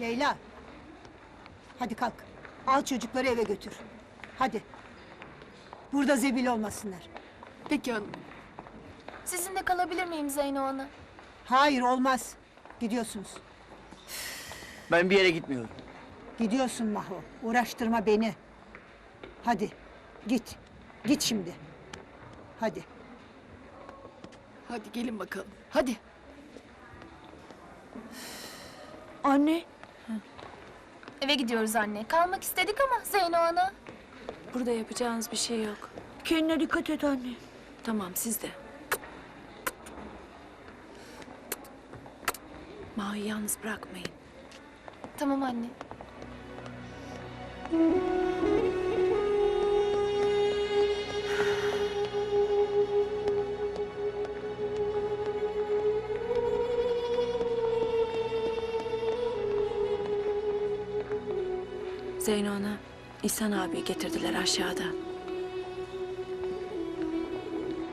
Leyla. Hadi kalk. Al çocukları eve götür. Hadi. Burada zebil olmasınlar. Peki hanım. Sizinle kalabilir miyim Zeyno Ana? Hayır olmaz. Gidiyorsunuz. Ben bir yere gitmiyorum. Gidiyorsun Maho. Uğraştırma beni. Hadi. Git. Git şimdi. Hadi. Hadi gelin bakalım. Hadi. Anne, Eve gidiyoruz anne. Kalmak istedik ama Zeyno Ana. burada yapacağınız bir şey yok. Kendine dikkat et anne. Tamam, siz de. Mahi yalnız bırakmayın. Tamam anne. Zeyno ana, İhsan abi getirdiler aşağıda.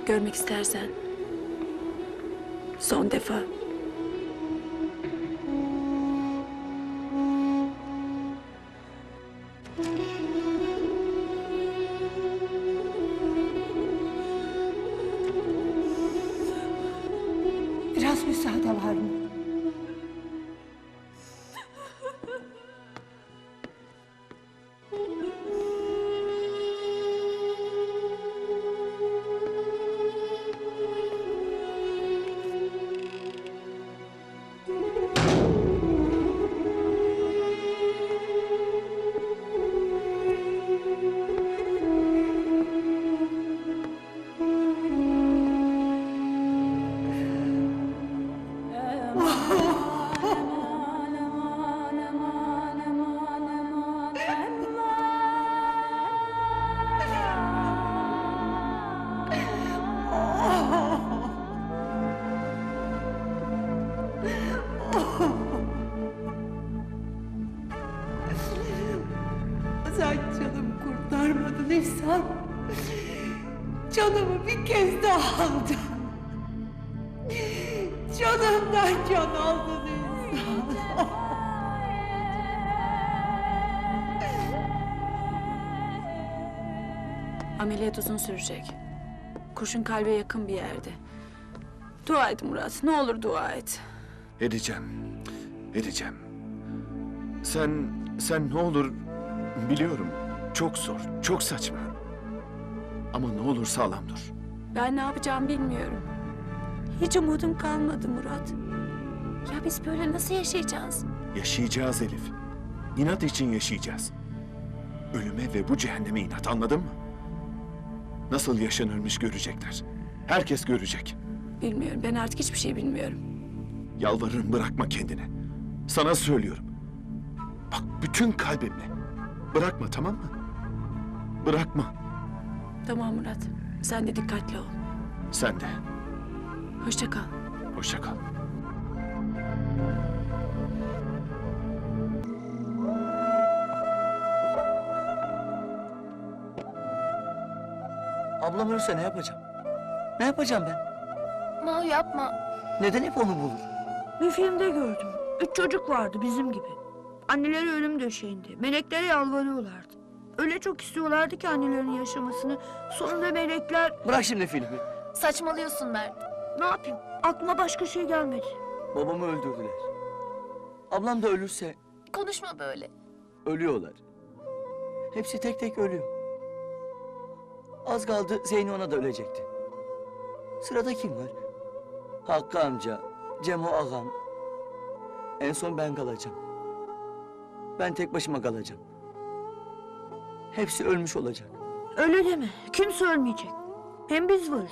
Görmek istersen. Son defa. Biraz müsaade var mı? Canımı kurtarmadın İhsan. Canımı bir kez daha aldın. Canımdan can aldın İhsan. Ameliyat uzun sürecek. Kurşun kalbe yakın bir yerde. Dua et Murat, ne olur dua et. Edeceğim. Edeceğim. Sen, sen ne olur biliyorum. Çok zor, çok saçma. Ama ne olur sağlam dur. Ben ne yapacağımı bilmiyorum. Hiç umudum kalmadı Murat. Ya biz böyle nasıl yaşayacağız? Yaşayacağız Elif. İnat için yaşayacağız. Ölüme ve bu cehenneme inat anladın mı? Nasıl yaşanırmış görecekler. Herkes görecek. Bilmiyorum, ben artık hiçbir şey bilmiyorum. Yalvarırım bırakma kendini. Sana söylüyorum. Bak bütün kalbimle. Bırakma tamam mı? Bırakma. Tamam Murat, sen de dikkatli ol. Sen de. Hoşça kal. Hoşça kal. Ablam ölürse ne yapacağım? Ne yapacağım ben? Mahu yapma. Neden hep onu bulur? Bir filmde gördüm. Üç çocuk vardı bizim gibi. Anneleri ölüm döşeğinde. Meleklere yalvarıyorlardı. Öyle çok istiyorlardı ki annelerin yaşamasını. Sonunda melekler Bırak şimdi filmi. Saçmalıyorsun Mert. ne yapayım? Aklıma başka şey gelmedi. Babamı öldürdüler. Ablam da ölürse Konuşma böyle. ölüyorlar. Hepsi tek tek ölüyor. Az kaldı Zeyno ana da ölecekti. Sırada kim var? Hakkı amca, Cemo ağam. En son ben kalacağım. Ben tek başıma kalacağım. Hepsi ölmüş olacak. Öyle deme. Kimse ölmeyecek. Hem biz varız.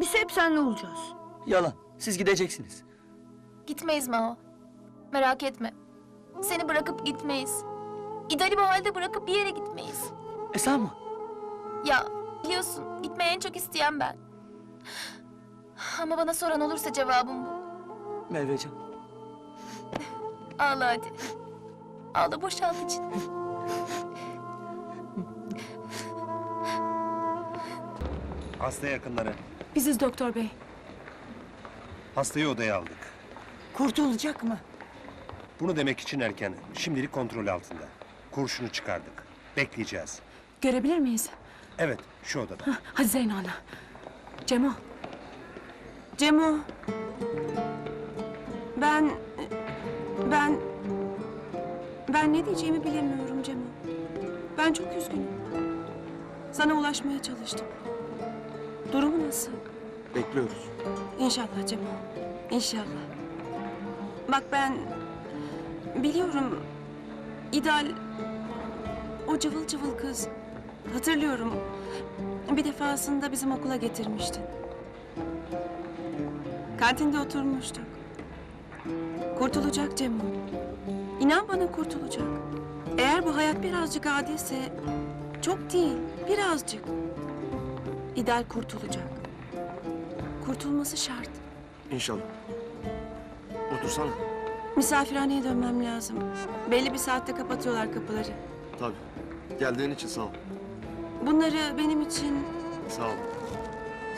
Biz hep seninle olacağız. Yalan. Siz gideceksiniz. Gitmeyiz Maho. Merak etme. Seni bırakıp gitmeyiz. İdal'i bu halde bırakıp bir yere gitmeyiz. Esa mı? Ya biliyorsun gitmeyi en çok isteyen ben. Ama bana soran olursa cevabım bu. Merveciğim. Ağla hadi. Ağla boşalt için. Hasta yakınları. Biziz doktor bey. Hastayı odaya aldık. Kurtulacak mı? Bunu demek için erken. Şimdilik kontrol altında. Kurşunu çıkardık. Bekleyeceğiz. Görebilir miyiz? Evet, şu odada. Hadi Zeyno ana. Cemo. Cemo. Ben... Ben... Ben ne diyeceğimi bilemiyorum Cemo. Ben çok üzgünüm. Sana ulaşmaya çalıştım. Durumu nasıl? Bekliyoruz. İnşallah Cemo. İnşallah. Bak ben... Biliyorum... İdal... O cıvıl cıvıl kız. Hatırlıyorum. Bir defasında bizim okula getirmiştin. Kantinde oturmuştuk. Kurtulacak Cemo. İnan bana kurtulacak. Eğer bu hayat birazcık adilse... Çok değil, birazcık. İdal kurtulacak. Kurtulması şart. İnşallah. Otursana. Misafirhaneye dönmem lazım. Belli bir saatte kapatıyorlar kapıları. Tabii. Geldiğin için sağ ol. Bunları benim için Sağ ol.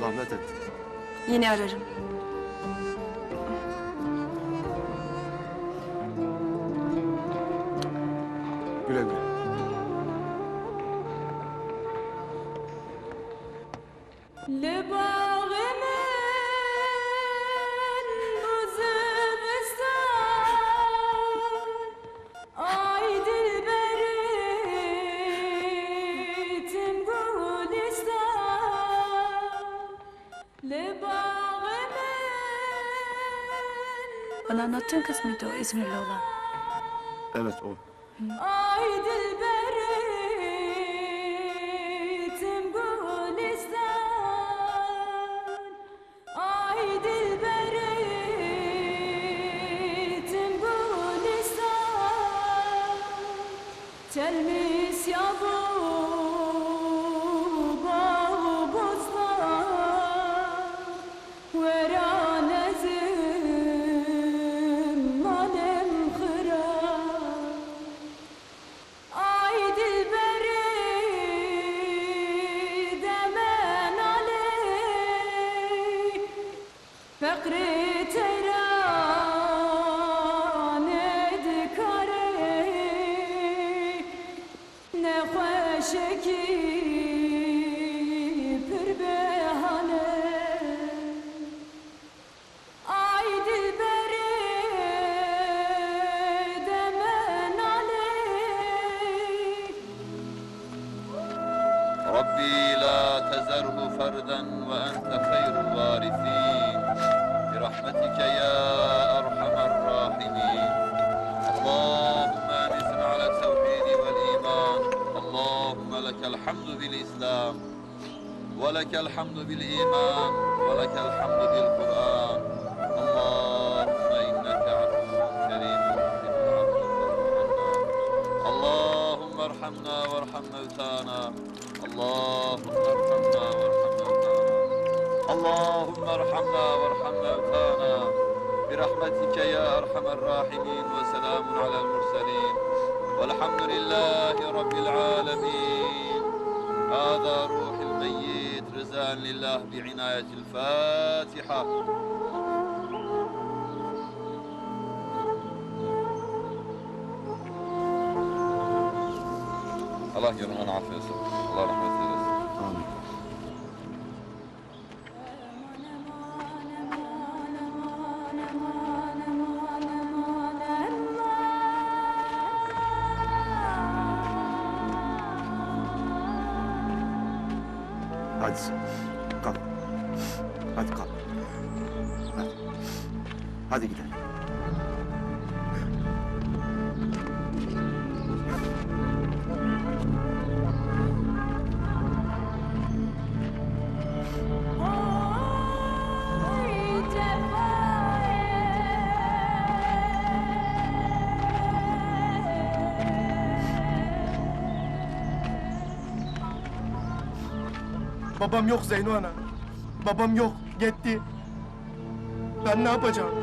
Zahmet et. yine ararım. Bana anlattığın kız mıydı o İzmirli olan? Evet o. Ya bu bağı ربي لا تذره فردا وأنت خير الوارثين. برحمتك يا أرحم الراحمين. اللهم أنزل على التوحيد والإيمان. اللهم لك الحمد بالإسلام ولك الحمد بالإيمان ولك الحمد بالقرآن. اللهم إنك عفو كريم اللهم ارحمنا وارحم موتانا. اللهم ارحمنا وارحم موتانا اللهم ارحمنا وارحم موتانا. برحمتك يا أرحم الراحمين وسلام على المرسلين. والحمد لله رب العالمين. هذا روح الميت رزاء لله بعناية الفاتحة. Allah yolunu affetsin. Allah rahmet eylesin. Amin. Hadi. Kalk. Hadi kalk. Hadi. Hadi gidelim. Babam yok Zeyno ana. Babam yok. Gitti. Ben ne yapacağım?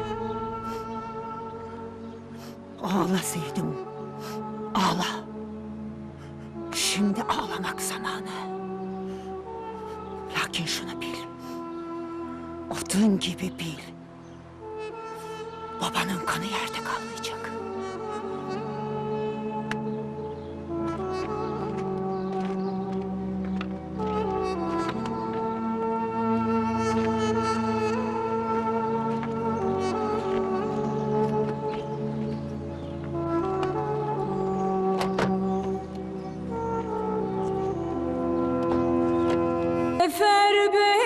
Ağla Seydim. Ağla. Şimdi ağlamak zamanı. Lakin şunu bil. Odun gibi bil. Babanın kanı yerde kalmayacak. Sefer beni